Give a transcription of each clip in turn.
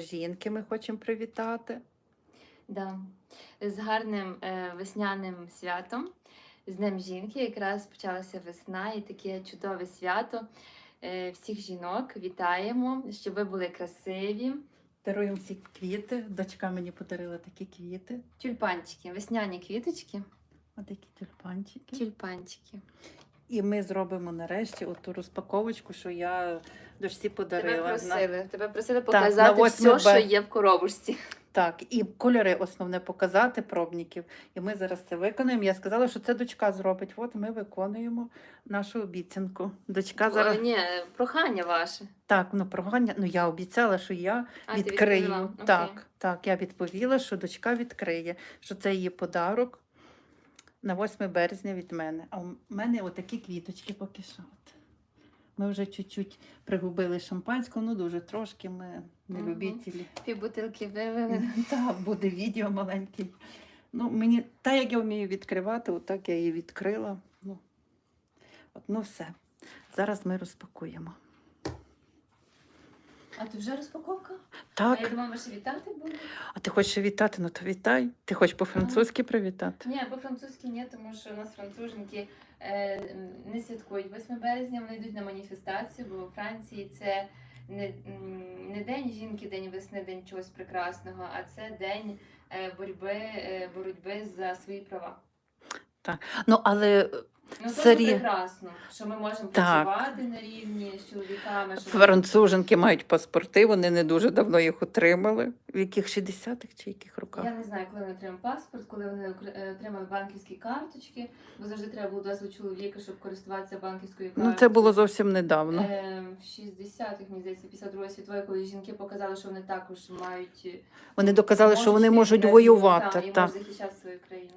жінки ми хочемо привітати. Да. З гарним е, весняним святом, з Днем жінки, якраз почалася весна і таке чудове свято. Е, всіх жінок вітаємо, щоб ви були красиві. Даруємо всі квіти. Дочка мені подарила такі квіти. Тюльпанчики, весняні квіточки, Ось такі тюльпанчики. тюльпанчики. І ми зробимо нарешті оту розпаковочку, що я дочці подарила. Тебе На- просили, тебе просили на показати 8 все, що є в коробочці. Так, і кольори основне показати пробників. І ми зараз це виконуємо. Я сказала, що це дочка зробить. От ми виконуємо нашу обіцянку. Дочка зараз ні, прохання ваше. так, ну прогання. Ну я обіцяла, що я А, відкрию. Окей. Так, так, я відповіла, що дочка відкриє, що це її подарок на 8 березня від мене. А у мене отакі квіточки поки що. Ми вже чуть-чуть пригубили шампанського, ну дуже трошки ми не Мгм. любителі. Пів бутилки вилили. Так, буде відео маленьке. Ну, мені, так як я вмію відкривати, отак я її відкрила. Ну, от, ну все. Зараз ми розпакуємо. А то вже розпаковка? Так, А я думала, ми ще вітати будемо. а ти хочеш вітати, ну то вітай. Ти хочеш по-французьки привітати? Ні, по-французьки ні, тому що у нас француженки е, м, не святкують 8 березня, вони йдуть на маніфестацію, бо у Франції це не, м, не день жінки, день весни, день чогось прекрасного, а це день е, боротьби, е, боротьби за свої права. Ну, але Ну це Сері- прекрасно, що ми можемо Так. працювати на рівні з чоловіками. Що француженки мають паспорти, вони не дуже давно їх отримали. В яких 60-х чи яких роках? Я не знаю, коли вони отримали паспорт, коли вони е, отримали банківські карточки, бо завжди треба було дозвіл чоловіка, щоб користуватися банківською картою. Ну, це було зовсім недавно. Е, в 60-х, мені здається, після Другої світової, коли жінки показали, що вони також мають е, Вони доказали, що вони можуть воювати. та, і можуть захищати свою країну.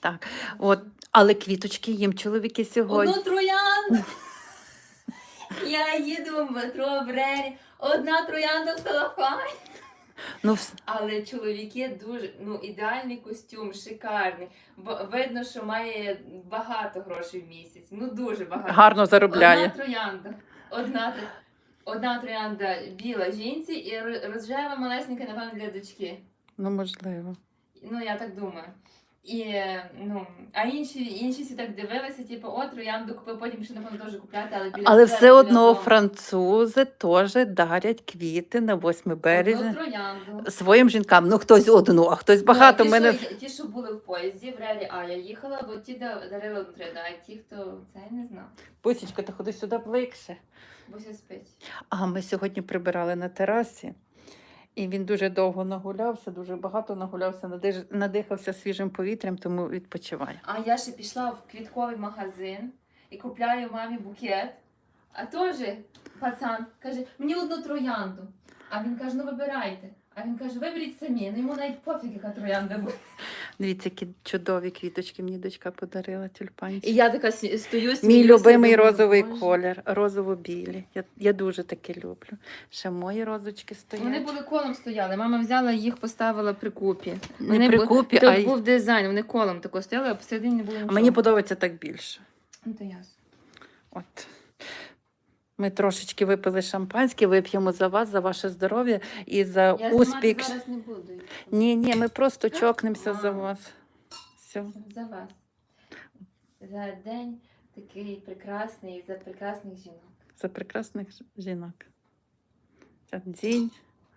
Так. От, але квіточки їм чоловіки сьогодні. Одну троянду! Я їду в метро в Рері, одна троянда в салафані. Ну, вс- Але чоловіки дуже ну ідеальний костюм, шикарний. Бо видно, що має багато грошей в місяць. Ну дуже багато. гарно заробляє. Одна троянда. Одна, тр- одна троянда біла жінці і ро- рожева малесенька, напевно, для дочки. Ну, можливо. Ну, я так думаю. І, ну, а інші, інші всі так дивилися, типу, о, троянду купив, потім ще, напевно, теж купляти, але біля Але себе, все біля одно дому. французи теж дарять квіти на 8 Одну березня троянду. своїм жінкам. Ну, хтось одну, а хтось багато. Ну, ті, Мене... що, ті, що були в поїзді, в релі А я їхала, бо ті да- дарили одну троянду, а ті, хто це я не знав. Пусічка, ти ходи сюди ближче. Буся спить. А ми сьогодні прибирали на терасі, і він дуже довго нагулявся, дуже багато нагулявся, надиж- надихався свіжим повітрям, тому відпочиває. А я ще пішла в квітковий магазин і купляю мамі букет. А теж пацан каже, мені одну троянду. А він каже, ну вибирайте. А він каже, виберіть самі. Ну йому навіть пофіг, яка троянда буде. Дивіться, які чудові квіточки мені дочка подарила, тюльпанчики. І я така сі- стою, Мій сміюся, любимий думаю, розовий «Боже». колір, розово-білі. Я, я дуже таке люблю. Ще мої розочки стоять. Вони були колом стояли. Мама взяла їх, поставила при купі. Не Вони при бу- купі, то а й- був дизайн, вони колом тако стояли, а посередині не було А мені подобається так більше. Ну, то ясно. От. Ми трошечки випили шампанське, вип'ємо за вас, за ваше здоров'я і за Я успіх. зараз не буду. Ні, ні, ми просто чокнемося за вас. Все. За вас. За день такий прекрасний, за прекрасних жінок. За прекрасних жінок. День.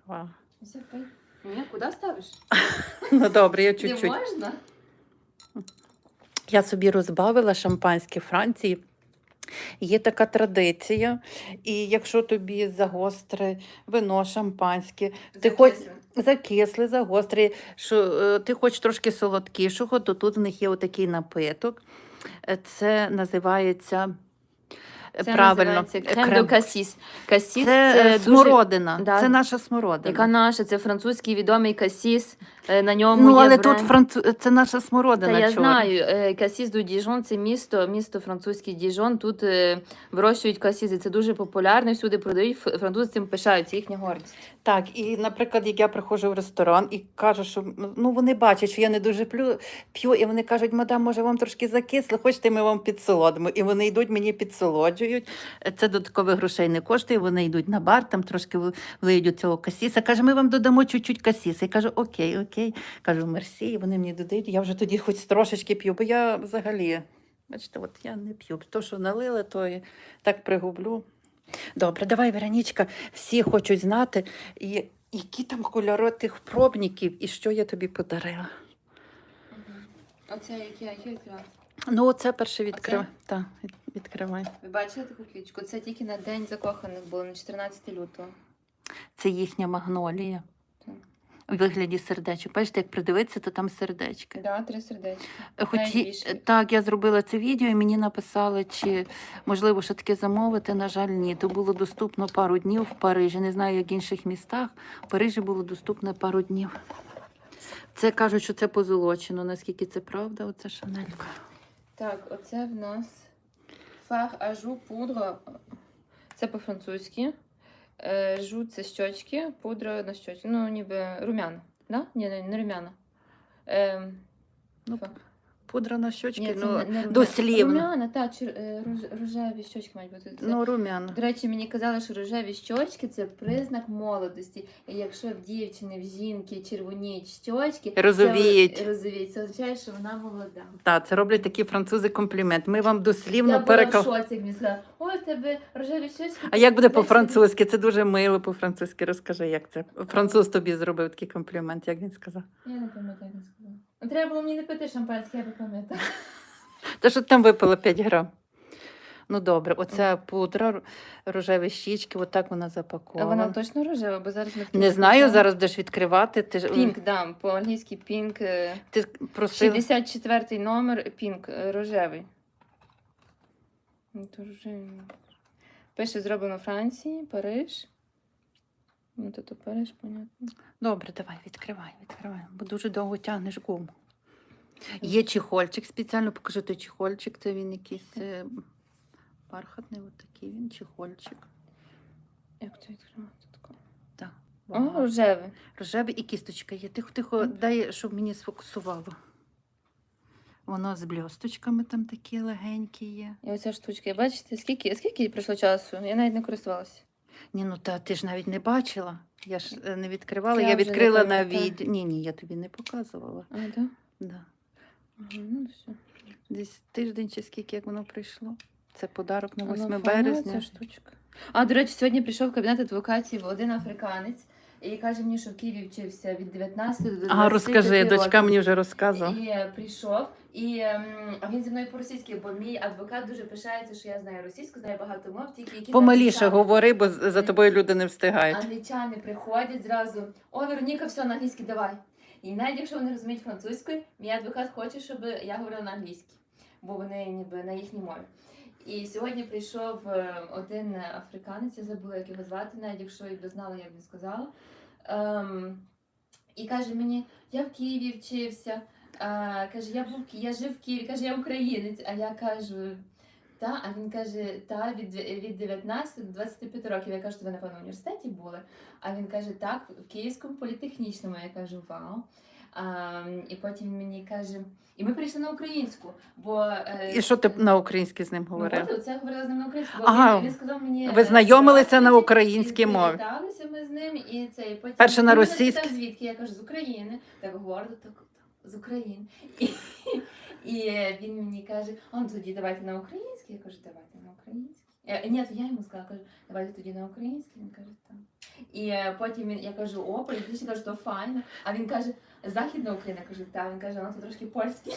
Вау. Все, пий. Ні, куди ставиш? Ну добре, я Не чуть-чуть. можна? Я собі розбавила шампанське Франції. Є така традиція, і якщо тобі загостре вино шампанське, ти хоч Закисли. закисле, загостре, що е, ти хочеш трошки солодкішого, то тут в них є отакий напиток. Е, Це називається Це правильно е, крем касіс. Касіс Це, це, смородина. дуже... Да. Це наша смородина. Яка наша? Це французький відомий касіс. Е, На ньому Ну, є але бренд. тут францу... це наша смородина. Та я чорна. знаю, е, Касіс до Діжон це місто, місто французький Діжон. Тут е, вирощують касізи. Це дуже популярно, всюди продають. Французи цим пишаються, їхня гордість. Так, і, наприклад, як я приходжу в ресторан і кажу, що ну вони бачать, що я не дуже плю, п'ю, і вони кажуть, мадам, може вам трошки закисло, хочете, ми вам підсолодимо. І вони йдуть, мені підсолоджують. Це додаткових грошей не коштує. Вони йдуть на бар, там трошки ви- влиють у цього касіса. Каже, ми вам додамо чуть-чуть касіса. Я кажу, окей, окей. Кажу, мерсі, і вони мені додають. Я вже тоді хоч трошечки п'ю, бо я взагалі, бачите, от я не п'ю. То, що налили, то і так пригублю. Добре, давай, Веронічка, всі хочуть знати, і, які там кольори тих пробників і що я тобі подарила. Оце яке, яке відкривати? Ну, оце перше відкривай. Так, відкривай. Ви бачили таку квіточку? Це тільки на день закоханих було, на 14 лютого. Це їхня магнолія. У вигляді сердечок. Бачите, як придивитися, то там сердечки. Да, три сердечка. Хоч і- так, я зробила це відео, і мені написали, чи можливо що таке замовити. На жаль, ні. То було доступно пару днів в Парижі. Не знаю, як в інших містах. В Парижі було доступно пару днів. Це кажуть, що це позолочено. Наскільки це правда? Оце шанелька. Так, оце в нас фар ажу пудра. Це по-французьки. Е, Жу це щочки, пудра на щочки. Ну, ніби румяна. Да? Ні, не, не румяна. Е, Ну, Пудра на щочки, Ні, це ну, не, не румяна. дослівно. Румяна, так, е, рожеві щочки мають бути. Це, ну румяна. До речі, мені казали, що рожеві щочки це признак молодості. І якщо в дівчини, в жінки червоніють щочки, Розовіють. це, розовіють, це означає, що вона молода. Так, це роблять такі французи комплімент. Ми вам Я дослівно була в шоці, як мені сказали, ой, в тебе рожеві щочки. А як буде по-французьки? Це дуже мило по-французьки. Розкажи, як це. Француз тобі зробив такий комплімент, як він сказав. Я не пам'ятаю, як він сказав. Треба було мені не пити шампанське, я би пам'ятаю. Та що ти там випила 5 грам. Ну добре, оця пудра, рожеві щічки, отак вона А запакована. вона точно рожева, бо зараз ми Не знаю, зараз будеш відкривати. Ти, ж- Пінк, да, по-англійськи пінк. е, ти просила. 64 номер, пінк, е, рожевий. Ну, то рожевий. Пише зроблено в Франції, Париж. Ну, то, то Париж, понятно. Добре, давай, відкривай, відкривай, бо дуже довго тягнеш гуму. Є чехольчик, спеціально покажи той чехольчик. Це він якийсь е, бархатний, от такий він, чехольчик. Як це відкривати? тако? Так. О, рожевий. Рожевий і кісточка є. Тихо, тихо, дай, щоб мені сфокусувало. Воно з бльосточками там такі легенькі є. І оця штучка. Бачите, скільки, скільки пройшло часу? Я навіть не користувалася. Ні, ну та ти ж навіть не бачила. Я ж е, не відкривала, Я я, відкрила на відео. Ні, ні, я тобі не показувала. А, да? Да. Ага, ну все. Десь тиждень чи скільки як воно прийшло. Це подарок на А, ну, 8 файна березня. ця штучка. А, до речі, сьогодні прийшов в кабінет адвокатів один африканець і каже мені, що в Києві вчився від 19 до 25 А розкажи, дочка мені вже розказувала. І е, прийшов, і ем, а він зі мною по-російськи, бо мій адвокат дуже пишається, що я знаю російську, знаю багато мов, тільки які Помаліше англічани- говори, бо з- за тобою люди не встигають. Англічани приходять зразу, о, Вероніка, все на англійській давай. І навіть якщо вони розуміють французькою, мій адвокат хоче, щоб я говорила на англійській, бо вони ніби на їхній мові. І сьогодні прийшов е, один африканець, я забула, як його звати, навіть якщо і дознала, як він сказала. Ем, і каже мені, я в Києві вчився. А, каже, я був я жив в Києві, каже, я українець. А я кажу, та, а він каже, та від, від 19 до 25 років. Я кажу, то ви напевно в університеті були. А він каже, так, в Київському політехнічному. Я кажу, вау. І потім він мені каже, і ми прийшли на українську, бо е, І що ти на українській з ним Ну, говорив? от, це говорила з ним на українську. бо Ага. Він, він сказав мені. Ви знайомилися на українській мові? ми з ним, і це і потім Перше на російській? звідки я кажу з України, так гордо, так з України. І, і він мені каже: ну тоді давайте на українській. Я кажу, давайте на українській. Е, Ні, то я йому сказала, кажу, давайте тоді на українській. Він каже, так. І е, потім він, я кажу, о, політично кажу, то файно. А він каже, Західна Україна, кажу, так. Він каже, ну то трошки польське.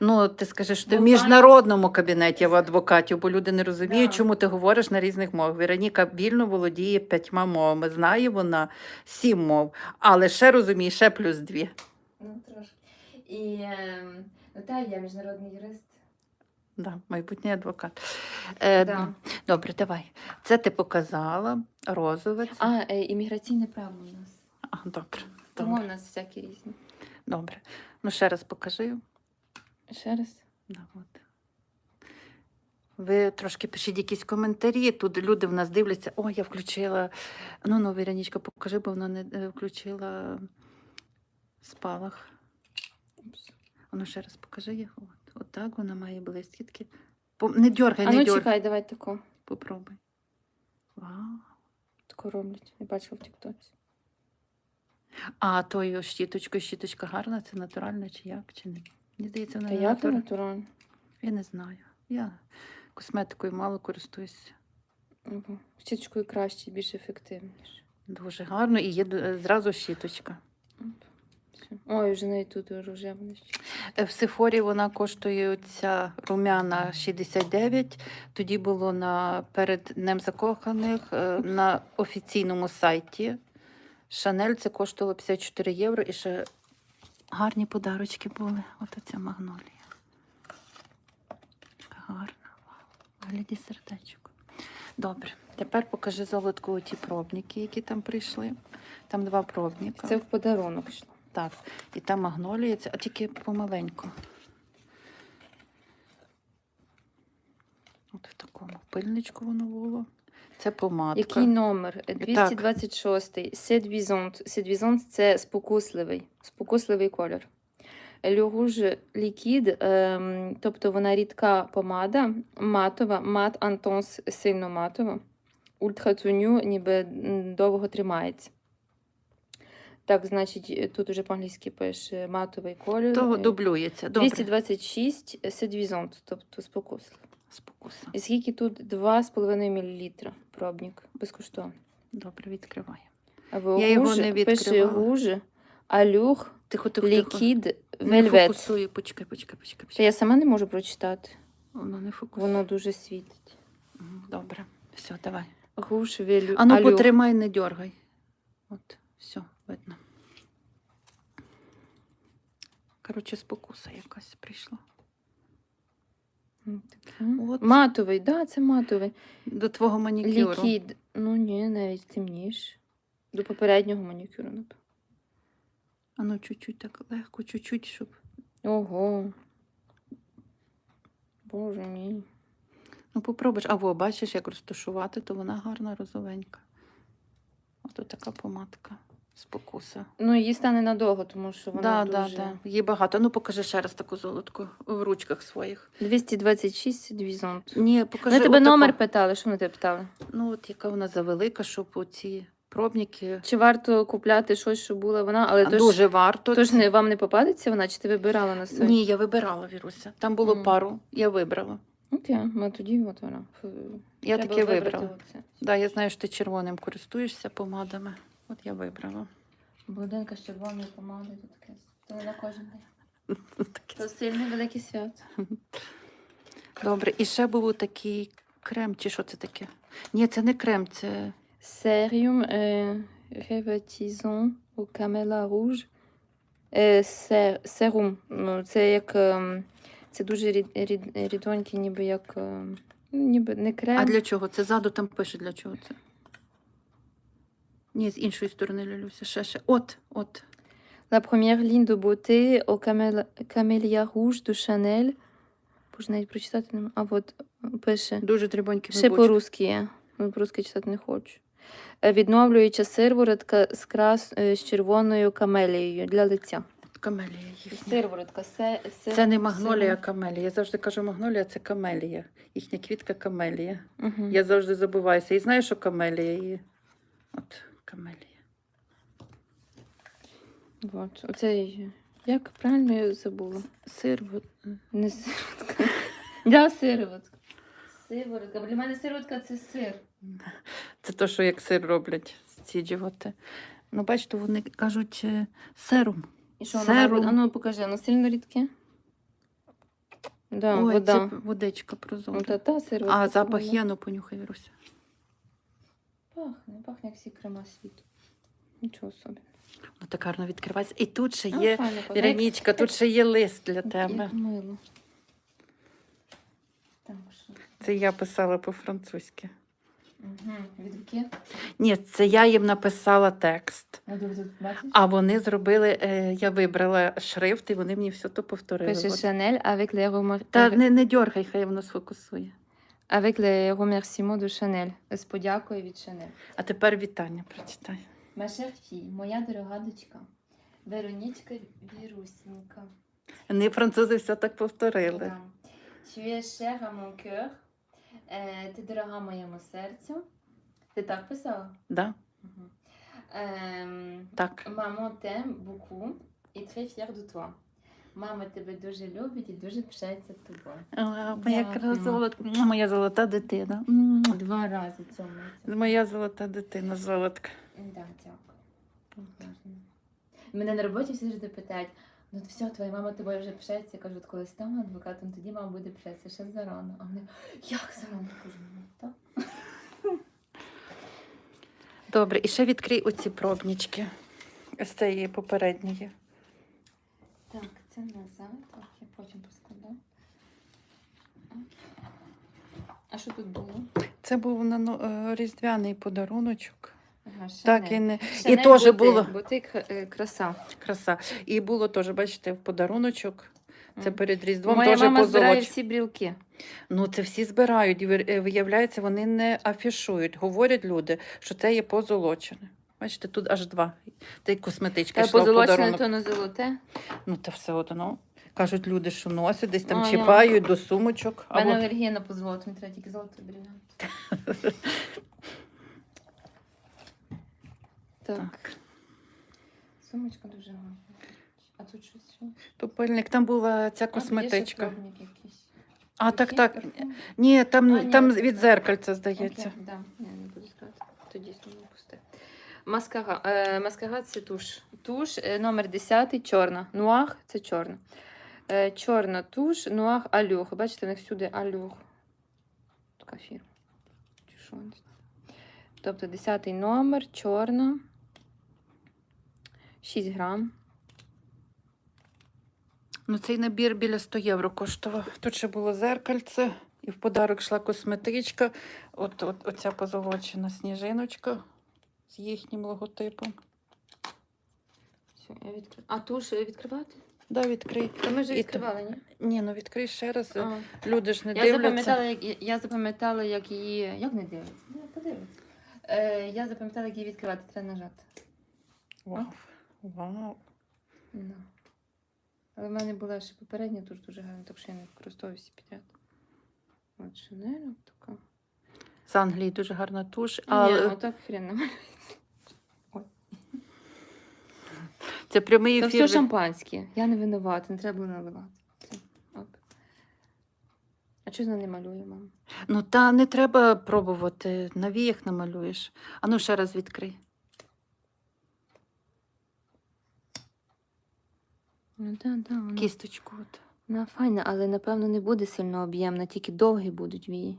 Ну, ти скажеш, ти в міжнародному кабінеті в адвокатів, бо люди не розуміють, Да. чому ти говориш на різних мовах. Вероніка вільно володіє п'ятьма мовами. Знає вона сім мов, але ще розуміє, ще плюс дві. Ну, трошки. І ем, ну, та, я міжнародний юрист. Да, майбутній адвокат. Е, Да. Добре, давай. Це ти показала, розове. А, е, імміграційне право у нас. А, добре, Тому добре, у нас всякі різні. добре. Ну, ще раз покажи. Ще раз. Да, от. Ви трошки пишіть якісь коментарі. Тут люди в нас дивляться. О, я включила. Ну, ну, Вірянічка, покажи, бо вона не е, включила спалах. Упс. А Ну, ще раз покажи їх. От, от вона має блискітки. Не дьоргай, А ну чекай, давай таку. Попробуй. Вау. Таку роблять. Я бачила в Тіктоці. А тою щіточкою, щіточка гарна, це натуральна чи як? Чи не? Мені здається, вона Та не як натуральна. натурально? Я не знаю. Я косметикою мало користуюся. Ага. Щіточкою краще, більш ефективніше. Дуже гарно і є д- зразу щіточка. Оп. Все. Ой, вже навіть тут рожевна ще. Е, В Сефорі вона коштує ця румяна 69. Тоді було на перед Днем закоханих е, на офіційному сайті. Шанель це коштувало 54 євро і ще гарні подарочки були. От оця магнолія. Гарна. Вигляді сердечко. Добре, тепер покажи золотку ті пробники, які там прийшли. Там два пробника. Це в подарунок йшло. Так, і там магнолія, а тільки помаленьку. От в такому пильничку воно було. Це помадка. Який номер? 226. Седвізонт. Седвізонт це спокусливий. Спокусливий колір. Rouge Liquide, ем, тобто вона рідка помада, матова, мат Антонс сильно матова. Ультратоню ніби довго тримається. Так, значить, тут уже по-англійськи пише матовий колір. То Е, дублюється. Добре. 226 седвізонт, тобто спокусливий. Спокуса. І скільки тут 2,5 мл пробник безкоштовно. Добре, відкриває. А в Я його не пише. Rouge, Allure, Тихо, тихо, тихо. Liquide, Не фокусує. Почекай, почекай, почекай. Почекай. я сама не можу прочитати. Воно не фокусує. Воно дуже світить. Добре. Все, давай. Rouge, Velvet, А ну потримай, не дергай. От, все, видно. Коротше, спокуса якась прийшла. От. Матовий, да, це матовий. До твого манікюру. Лікід. Ну ні, навіть темніше. До попереднього манікюру, напевно. А ну чуть-чуть так легко, чуть-чуть, щоб. Ого. Боже мій. Ну, попробуєш. А во, бачиш, як розташувати, то вона гарна, розовенька. Ото така помадка. Спокуса. Ну, її стане надовго, тому що вона Да, дуже... да, да. Її багато. Ну, покажи ще раз таку золотку в ручках своїх. 226 двізонт. Ні, покажи. Вони тебе отаку. номер питали, що вони тебе питали? Ну, от яка вона завелика, щоб оці пробники. Чи варто купляти щось, що була вона, але А то дуже ж, варто. то ж не, вам не попадеться вона, чи ти вибирала на сайті? Ні, я вибирала Віруся. Там було Мгм. пару, я вибрала. Окей, ну тоді от вона. Я Треба таке вибрала. Да, я знаю, що ти червоним користуєшся помадами. От я вибрала. Блондинка з червоною помадою, то таке. То на кожен день. То сильне велике свято. Добре, і ще був такий крем, чи що це таке? Ні, це не крем, це Серіум е, реватізон у камела руж. Е, серум. Це як. ем, це дуже рід, рід, рідонький, ніби як. ем, ну, ніби не крем. А для чого? Це ззаду там пише для чого це. Ні, з іншої сторони Лялюся. Ще ще. От, от. La première ligne de beauté au camel- camélia rouge de Chanel. Боже, навіть прочитати не можу. А от пише. Дуже дрібонькі Ще по-русски є. Ну, по-русски читати не хочу. Е, Відновлююча сирворотка з, крас... е, з червоною камелією для лиця. Камелія їхня. Сирворотка. Се... сир- Це не магнолія, а камелія. Я завжди кажу магнолія, це камелія. Їхня квітка камелія. Мгм. Я завжди забуваюся. І знаєш, що камелія є? От камелія. Вот. Оце... Як правильно я забула? Сирвот. Не сиротка. Да, сиротка. Сиротка. Для мене сиротка це сир. Це то, що як сир роблять ці дівоти. Ну, бачите, вони кажуть е, серум. І що воно Серум. має? А ну покажи, воно сильно рідке? Да, Ой, вода. це водичка прозора. Ну, та, та а запах є, ну понюхай, Руся. Пахне, пахне як всі крема світу. Нічого собі. Ну, так гарно відкривається. І тут ще А, є файно тут ще є лист для як- тебе. Мило. Так, що? Це я писала по-французьки. Угу. Від руки? Ні, це я їм написала текст. Ну, тут, тут, бачиш? А вони зробили, е, я вибрала шрифт, і вони мені все то повторили. Пише От. Chanel avec les. Та не, не дьоргай, хай воно сфокусує. Avec les remerciements de Chanel. З подякою від Chanel. А тепер вітання прочитай. Ma chère fille, моя дорога дочка. Веронічка Вірусінька. Вони французи все так повторили. Да. Tu es cher à mon cœur. Е, ти дорога моєму серцю. Ти так писала? Да? Мгм. Ем, Так. Мамо t'aime beaucoup et très fière de toi. Мама тебе дуже любить і дуже пишається тобою. А, Моя, Дякую. кра- моя золота дитина. Два рази цьому. Моя золота дитина, золотка. Да, дякую. Мене на роботі всі завжди питають, ну все, твоя мама тобою вже пишається. Я кажу, от коли стану адвокатом, тоді мама буде пишатися ще зарано. А вони, як зарано? Я кажу, ну так. Добре, і ще відкрий оці пробнички з цієї попередньої. Це назад, так, я потім поскладу. А що тут було? Це був на ну, е, різдвяний подаруночок. Ага, Так, і не і теж бутик. було Бутик е, краса. краса. І було теж, бачите, в подаруночок. Це перед Різдвом Моя теж мама збирає позолоч. всі брілки. Ну, це всі збирають. і ви- е, Виявляється, вони не афішують. Говорять люди, що це є позолочене. Бачите, тут аж два. Та й косметичка йшла в позолочене, подарунок. то не золоте. Ну, та все одно. Кажуть, люди, що носять, десь там А, я- чіпають до сумочок. У мене Або... алергія на позолоту, мені треба тільки золото брілянт. Так, Так. сумочка дуже гарна. А тут щось ще? Тупильник, там була ця А, є ще косметичка. якийсь. А, так, так. Ні, там, А, ні, там від так. зеркальця, здається. Окей, да. Ні, не буду сказати. Тоді пусте. Маскара. Е, маскара це туш. Туш е, номер 10, чорна. Нуах це чорна. Е, чорна туш, нуах алюр. Бачите, в них всюди алюр. Така фірма. Тобто 10 номер, чорна. 6 грам. Ну, цей набір біля 100 євро коштував. Тут ще було зеркальце, і в подарок йшла косметичка. От, от оця позолочена сніжиночка з їхнім логотипом. Все, я відкрив. А туш е, відкривати? Да, відкрий. Та ми вже відкривали, ні? Ні, ну відкрий ще раз. А. Люди ж не Я дивляться. запам'ятала, як я- я запам'ятала, як її. Як не дивиться? Не подивиться. Е, я запам'ятала, як її відкривати, треба нажати. Вау. Вау. Да. Але в мене була ще попередня, дуже дуже гарна, так що я не використовуюся підряд. От така. З Англії дуже гарна туш. А, Ні, Але отак хрен намалюється. це прямий Це все шампанське. Я не винувата, не треба було наливати. А чого не малює, мама? Ну та не треба пробувати. На віях намалюєш. А ну ще раз відкрий. Ну так, так, вона, Кісточку. От. вона файна, але напевно не буде сильно об'ємна, тільки довгі будуть вії.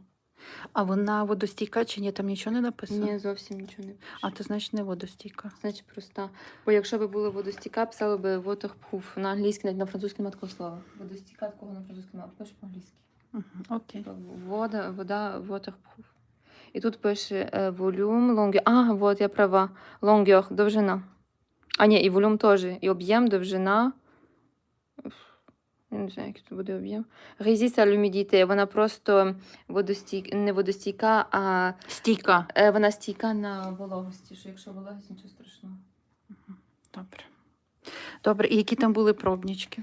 А вона водостійка чи ні? Там нічого не написано? Ні, зовсім нічого не пише. А то значить не водостійка. Значить проста. Бо якщо б було водостіка, писали б waterproof. На англійській, навіть на французькій немає такого слова. Водостіка такого на французькій немає, пише по-англійськи. Угу, окей. Вода, вода, waterproof. І тут пише е, волюм, лонгер. А, вот я права. Лонгер, довжина. А, ні, і волюм теж. І об'єм, довжина. Я не знаю, який тут буде об'єм. À l'humidité. Вона просто водостійк... не водостійка, а Стійка. е, вона стійка на вологості, що якщо вологість, нічого страшного. Добре. Добре, і які там були пробнички?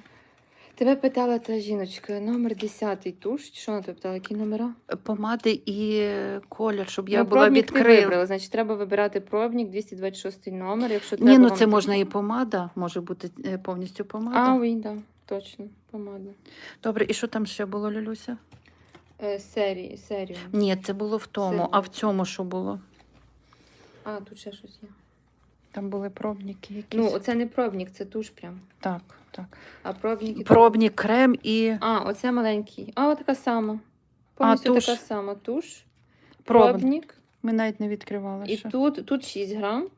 Тебе питала та жіночка, номер 10 туш. Що вона тебе питала, які номера? Помади і е, колір, щоб я Ну, була пробник ти відкрила. вибрала, значить, треба вибирати пробник 226 номер, якщо Ні, треба ну вам це можна і помада, може бути е, повністю помада. А, oui, да, точно, помада. Добре, і що там ще було, Люлюся? Е, серії, серію. Ні, це було в тому, Це а в цьому що було? А, тут ще щось є. Там були пробники якісь. Ну, оце не пробник, це туш прям. Так, так. А пробники... Пробник, крем і А, оце маленький. А, така сама. Повністю туш. така сама туш. пробник. Пробник. Ми навіть не відкривали І ще. тут, тут 6 грам,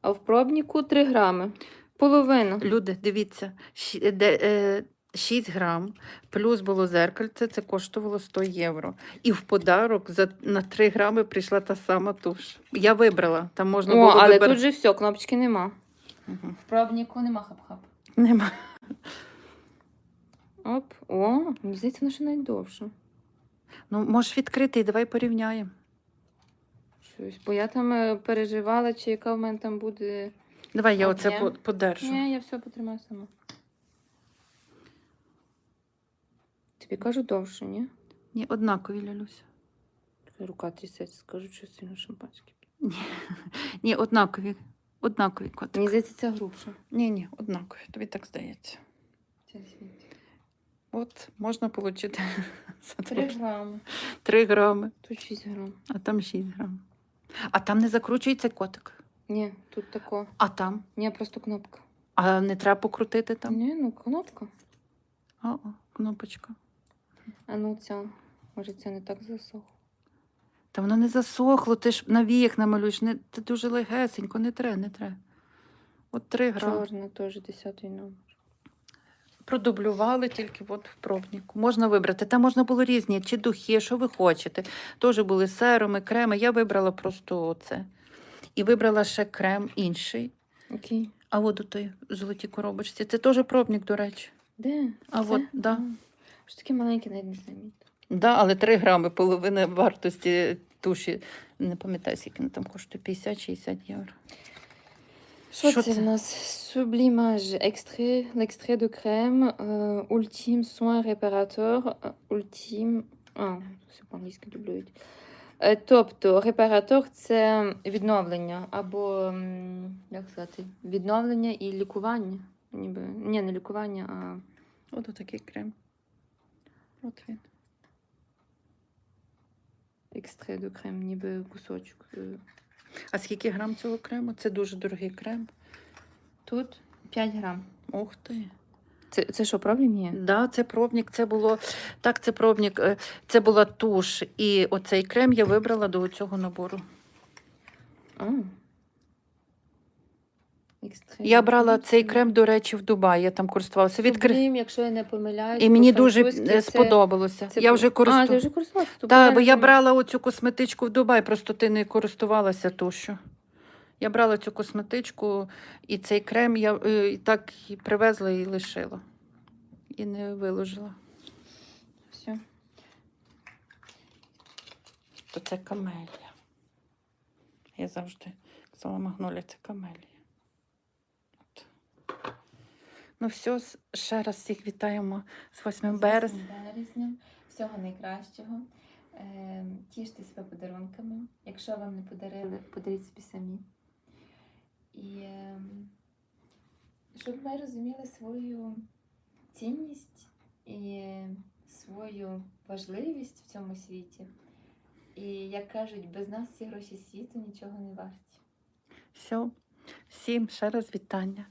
а в пробнику 3 грами. Половина. Люди, дивіться, щ- е, 6 грам, плюс було зеркальце, це коштувало 100 євро. І в подарок за, на 3 грами прийшла та сама туш. Я вибрала, там можна О, було але вибирати. тут же все, кнопочки нема. Мгм. В пробнику нема хап-хап. Нема. Оп. О, мені здається, воно ще навіть довше. Ну, можеш відкрити і давай порівняємо. Щось. Бо я там е, переживала, чи яка в мене там буде. Давай я оце подержу. Ні, я все потримаю сама. Тобі кажу довше, ні? Ні, однакові лялюся. Рука трясеться, скажу, що сильно шампанське. Ні, однакові. Однакові котики. Мені здається, це грубше. Ні, ні, однакові. Тобі так здається. Це світ. От можна отримати Три три- грами. три грами, Тут 6 грам. а там 6 грам. А там не закручується котик. Ні, тут тако. А там? Ні, просто кнопка. А не треба покрутити там? Ні, ну кнопка. О, о, кнопочка. А ну ця. Може, це не так засохло. Та воно не засохло, ти ж на віях намалюєш. Не, ти дуже легесенько, не тре, не тре. От три грами. Чорна теж 10 номер. Продублювали тільки от в пробнику. Можна вибрати. Там можна було різні, чи духи, що ви хочете. Теж були серуми, креми. Я вибрала просто оце. І вибрала ще крем інший. Окей. А от у той золотій коробочці. Це теж пробник, до речі. Де? А Це? от, да. Що таке маленьке, навіть не замітила. Да, але 3 грами, половина вартості туші. Не пам'ятаю, скільки вона там коштує 50-60 євро. Що, Що це, це? в нас? Сублімаж, l'extrait de crème, euh, ultime soin réparateur, euh, ultime... А, все по-англійськи дублюють. Е, Тобто репаратор це відновлення або, як сказати, відновлення і лікування. Ніби, ні, не лікування, а От такий крем. От він. екстрé de crème, ніби кусочок. Е, А скільки грам цього крему? Це дуже дорогий крем. Тут 5 грам. Ух ти. Це, це що? Ні. Да, це пробник, це було так, це пробник, е, це була туш. І оцей крем я вибрала до цього набору. Я брала цей крем, до речі, в Дубаї. Я там користувалася. Сублім, якщо я не помиляюсь. І мені дуже е, це- сподобалося. це я вже А, ти вже користувалася? Так, бо я брала оцю косметичку в Дубай, просто ти не користувалася тушу. Я брала цю косметичку і цей крем я е, і так і привезла і лишила. І не виложила. Все. То це камелія. Я завжди казала Магнолія, це камелія. Ну, все, ще раз всіх вітаємо з 8 З березня. 8 березня. Всього найкращого. Е, Тіште себе подарунками. Якщо вам не подарили, подаріть собі самі. І е, щоб ми розуміли свою цінність і свою важливість в цьому світі. І як кажуть, без нас всі гроші світу нічого не варті. Все. Всім ще раз вітання.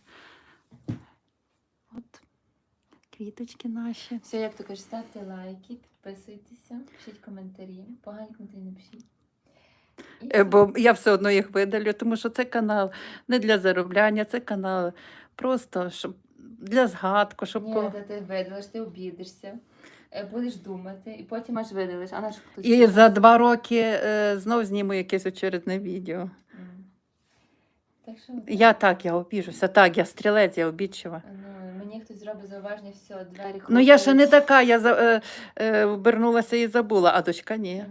От квіточки наші. Все, як то кажеш, ставте лайки, підписуйтеся, пишіть коментарі. Погані коментарі не пишіть. Е. Бо я все одно їх видалю, тому що це канал не для заробляння, це канал просто щоб для згадку, щоб Ні, по- та ти видалиш, ти обідишся, е, будеш думати, і потім аж видалиш. А наш хтось. і за два роки е, знов зніму якесь очередне відео. М. Так що Я так, я обіжуся. Так, я стрілець, я обідчива. ну, мені хтось зробить зауваження, все, двері Ну я ще не хлопають. така, я за, е, е, обернулася і забула, а дочка ні.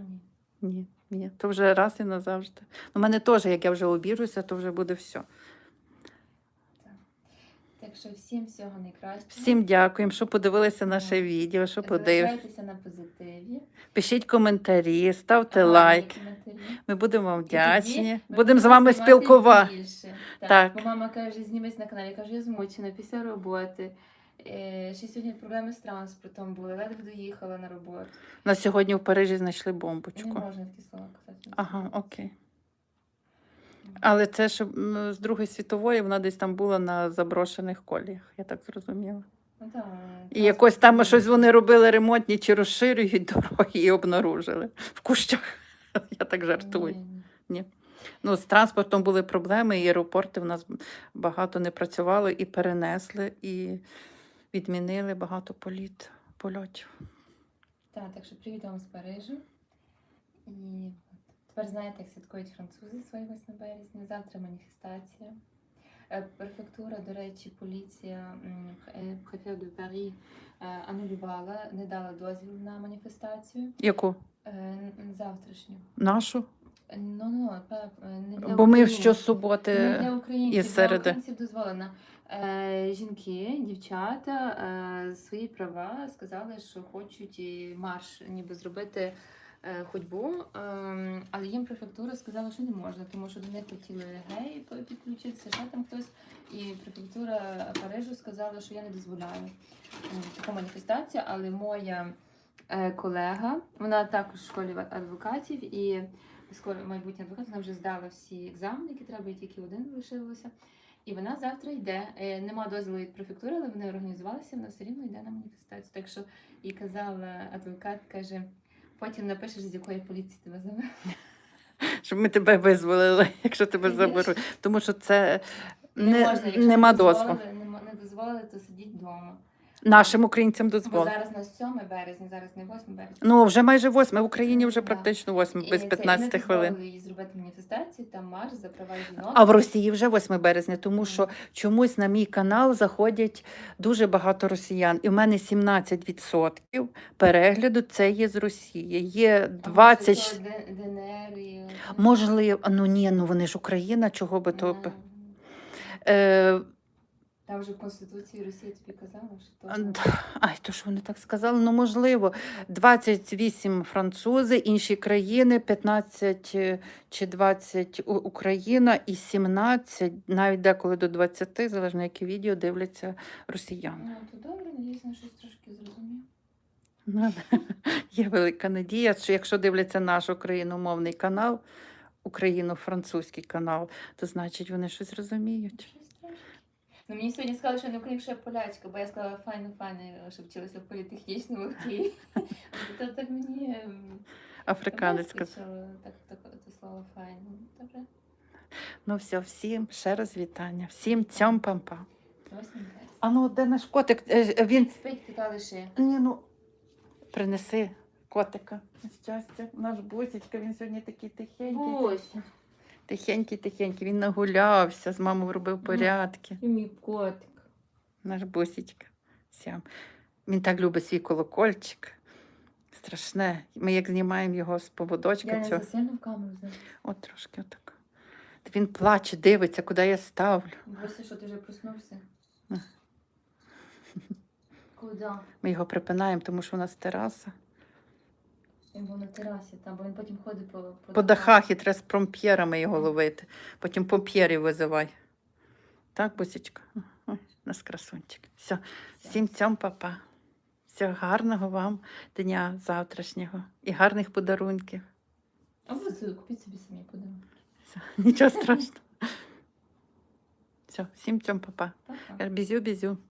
Ні. Ні, ні. То вже раз і назавжди. У мене теж, як я вже обіжуся, то вже буде все. Так що всім всього найкращого. Всім дякуємо, що подивилися наше відео, що подивилися. Залишайтеся на позитиві. Пишіть коментарі, ставте Гарні лайк. коментарі. Ми будемо вам вдячні. ми Будемо з вами знімати спілкувати. більше. Так. Так. Бо мама каже, знімись на каналі. Я кажу, я змучена після роботи. Е, ще сьогодні проблеми з транспортом були, ледве доїхала на роботу. На сьогодні в Парижі знайшли Не бомбочку. можна такі слова казати. Ага, окей. Але це ж з Другої світової вона десь там була на заброшених коліях, я так зрозуміла. Ну, так, І якось там щось вони робили ремонтні чи розширюють дороги і обнаружили в кущах. Я так жартую. Ні, ні. Ну, з транспортом були проблеми, і аеропорти в нас багато не працювали і перенесли, і відмінили багато політ, польотів. Так, так що привіт вам з Парижу. І тепер знаєте, як святкують французи своє 8 березня. Завтра маніфестація. Е, Префектура, до речі, поліція е, префект de Paris е, анулювала, не дала дозвіл на маніфестацію. Яку? Завтрашню. Нашу? Ну, ну, не для Бо ми щосуботи. Не для українців, і середи. для українців дозволено. Е, жінки, дівчата е, свої права сказали, що хочуть і марш ніби зробити е, ходьбу, е, але їм префектура сказала, що не можна, тому що до них хотіли геї підключитися, ще там хтось. І префектура Парижу сказала, що я не дозволяю м, таку маніфестацію, але моя е, колега, вона також в школі адвокатів і скоро майбутня адвокат, вона вже здала всі екзамени, які треба, і тільки один лишилося. І вона завтра йде. Е, Нема дозволу від префектури, але вони організувалися, вона все рівно йде на маніфестацію. Так що і казала адвокат, каже, потім напишеш, з якої поліції тебе забрали. Щоб ми тебе визволили, якщо тебе заберуть. Тому що це Не, не, можна, якщо нема не дозволу. не дозволили, то сидіть вдома. Нашим українцям Бо зараз на 7 березня, зараз не 8 березня. Ну, вже майже восьме. В Україні вже практично восьме, І без це- і 15 не хвилин. дозволили їй зробити маніфестацію, там марш за права жінок. А в Росії вже 8 березня, тому що чомусь на мій канал заходять дуже багато росіян. І в мене 17% перегляду це є з Росії. Є А 20, може, ДНР і... можливо, ну ні, ну вони ж Україна, чого би то. Е, Там вже в Конституції Росії тобі казали, що то... Ай, то що вони так сказали? Ну, можливо, 28 французи, інші країни, 15 е, чи 20 Україна і 17, навіть деколи до 20, залежно які відео дивляться росіяни. Ну, то добре, надіюсь, щось трошки зрозумів. Ну, Є велика надія, що якщо дивляться наш україномовний канал, україно-французький канал, то значить вони щось розуміють. Ну, мені сьогодні сказали, що я не я полячка, бо я сказала файно, файно, що вчилася в політехнічному Києві. То так мені Африканець вискочило так, так, це слово файно. Добре, Ну все, всім ще раз вітання. Всім цьом пампа. А ну, де наш котик? Е, е, Він Спить, кита лише. Ні, ну принеси котика. Щастя, наш бусечка, він сьогодні такий тихенький. Бусь, Тихенький, тихенький. Він нагулявся, з мамою робив порядки. і мій котик. Наш бусечка. Сям. Він так любить свій колокольчик. Страшне. Ми як знімаємо його з поводочка, Я не цього, в камеру знаю. от трошки отак. Він плаче, дивиться, куди я ставлю. Бося, що ти вже проснувся? Куди? Ми його припинаємо, тому що у нас тераса. Він був на терасі, там, бо він потім ходить по, по, По дахах і треба з промп'єрами його ловити. Потім помп'єрів визивай. Так, бусічка? Ой, нас красунчик. Все, всім цьом, папа. Всього гарного вам дня завтрашнього і гарних подарунків. А ви собі купіть собі самі подарунки. Все, нічого страшного. Все, всім цьом, папа. Па-па. Бізю-бізю.